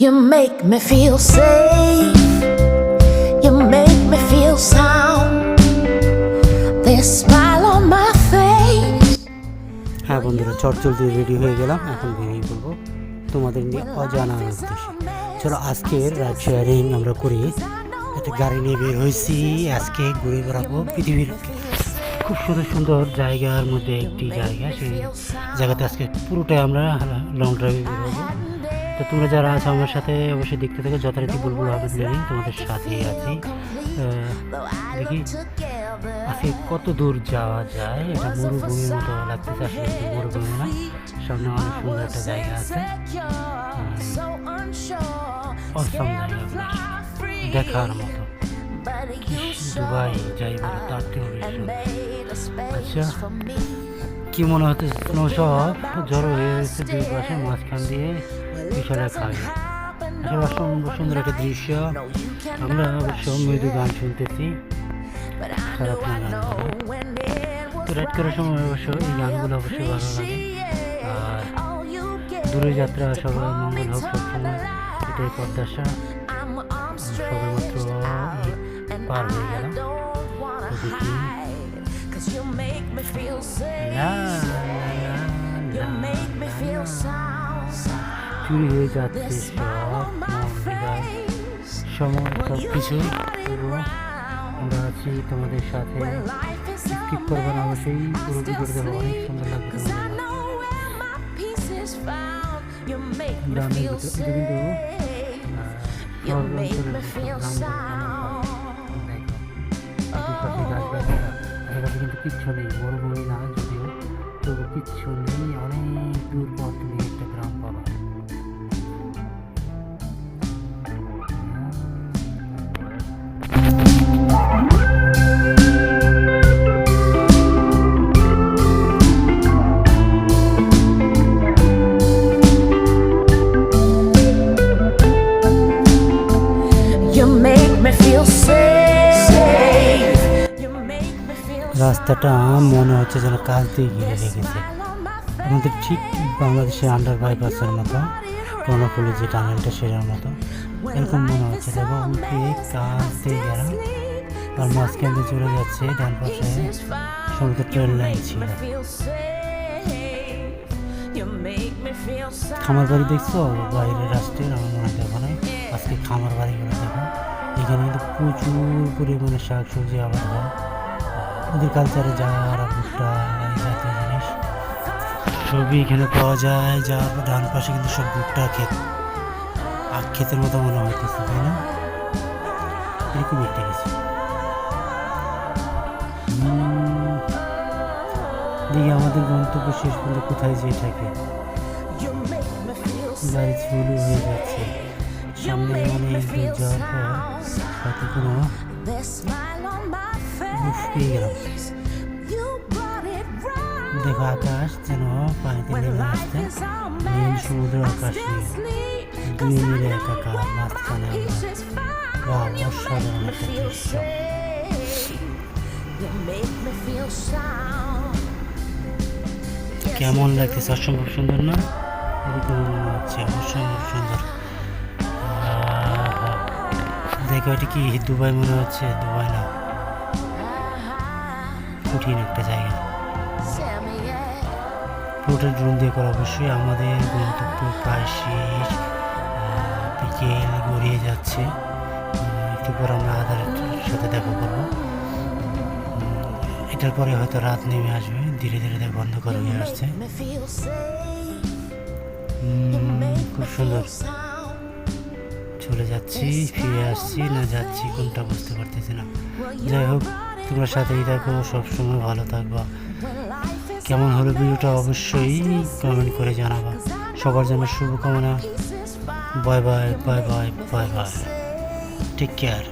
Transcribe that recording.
You make me feel safe. You make me feel sound. There's smile on my face. হ্যাঁ বন্ধুরা চটচল দিয়ে ready হয়ে গেলাম এখন বেরিয়ে পড়ব তোমাদের নিয়ে অজানা উদ্দেশ্যে চলো, আজকের রাইড শেয়ারিং আমরা করি একটা গাড়ি নিয়ে বের হয়েছি আজকে ঘুরে বেড়াবো পৃথিবীর খুব সুন্দর সুন্দর জায়গার মধ্যে একটি জায়গা সেই জায়গাতে আজকে পুরোটাই আমরা লং ড্রাইভে বের হব তো তোমরা যারা আছো আমার সাথে অবশ্যই দেখতে থাকো, যথারীতি বুলবুল আহমেদ লেনি তোমাদের সাথেই আছি। দেখি, আজকে কত দূর যাওয়া যায়? এটা মরুভূমির মতো লাগতেছে, আসলে মরুভূমি না। সামনে অনেক সুন্দর একটা জায়গা আছে। অসম দেখার মতো। দুবাই যাই বলে, তার সুন্দর। আচ্ছা। কি মনে হচ্ছে? স্নো সব জড়ো হয়ে গেছে দুই পাশে মাঝখান দিয়ে বিশাল এক আসলে অসম্ভব সুন্দর একটা দৃশ্য। আমরা অবশ্য মৃদু গান শুনতেছি। খারাপ না গানগুলো তো রাইড করার সময় অবশ্য এই গানগুলো অবশ্যই ভালো লাগে। আর দূরে যাত্রা সবার মঙ্গল হোক সবসময়, এটাই প্রত্যাশা। সবে মাত্র পার হয়ে গেলাম। তো দেখি লা, লা, লা, লা, লা, লা। চুরি হয়ে যাচ্ছে সব মন হৃদয় সময় সব কিছু আমরা আছি তোমাদের সাথে। স্কিপ করব না অবশ্যই পুরো ভিডিওটা অনেক সুন্দর লাগবে ভিতরে এটা কিন্তু আহ, শহর অঞ্চলের ভিতর, গ্রাম বলতে গ্রাম বলতে দেখো, দুপাশে গাছগাছালা, আশেপাশে কিন্তু কিচ্ছু নেই মরুভূমি না যদিও তবু কিচ্ছু নেই অনেক দূর পথ তুমি একটা গ্রাম পাবা You make me feel safe. রাস্তাটা মনে হচ্ছে যেন কাজ দিয়ে ঘিরে রেখেছে। আমাদের ঠিক বাংলাদেশের আন্ডার বাইপাসের মতো কর্ণফুলি যে টানেলটা সেটার মতো। এরকম মনে হচ্ছে দেখো কাজ দিয়ে গেলাম আর মাঝখান দিয়ে চলে যাচ্ছে, ডান পাশে সমুদ্র ট্রেন লাইন ছিল। খামার বাড়ি দেখছ? বাইরের রাষ্ট্রের আমার মনে দেখো নাই। আজকে খামার বাড়িগুলো দেখো। এখানে কিন্তু প্রচুর পরিমাণে শাক সবজি আবাদ হয়। ওদের কালচারে যারা ভুট্টা এই জাতীয় জিনিস। সবই এখানে পাওয়া যায়, যা ডান পাশে কিন্তু সব ভুট্টা, ক্ষেত। আখ ক্ষেতের মতো মনে হইতেছে, তাই না? এরকম একটা কিছু। দেখি আমাদের গন্তব্য শেষ পর্যন্ত কোথায় যেয়ে থাকে। গাড়ি হয়ে যাচ্ছে। সামনে অনেক দূর যাওয়ার পর হয়তো কোনো দেখো আকাশ যেন পানিতে নেমে সমুদ্র আকাশে নীল কেমন লাগছে অসম্ভব সুন্দর না? এরকম হচ্ছে অসম্ভব সুন্দর। দেখো এটা কি? দুবাই মনে হচ্ছে? দুবাই না। কঠিন একটা জায়গা। পুরোটা ড্রোন দিয়ে করা অবশ্যই আমাদের গন্তব্য প্রায় শেষ। বিকেল গড়িয়ে যাচ্ছে। একটু পর আমরা আধারের সাথে দেখা করব। এটার পরে হয়তো রাত নেমে আসবে। ধীরে ধীরে দেখ অন্ধকার হয়ে আসছে। খুব সুন্দর। চলে যাচ্ছি, ফিরে আসছি, না যাচ্ছি কোনটা বুঝতে পারতেছি না। যাই হোক তোমরা সাথেই থাকো, সবসময় ভালো থাকবা। কেমন হলো ভিডিওটা অবশ্যই কমেন্ট করে জানাবা। সবার জন্য শুভকামনা। Bye bye bye bye bye bye take care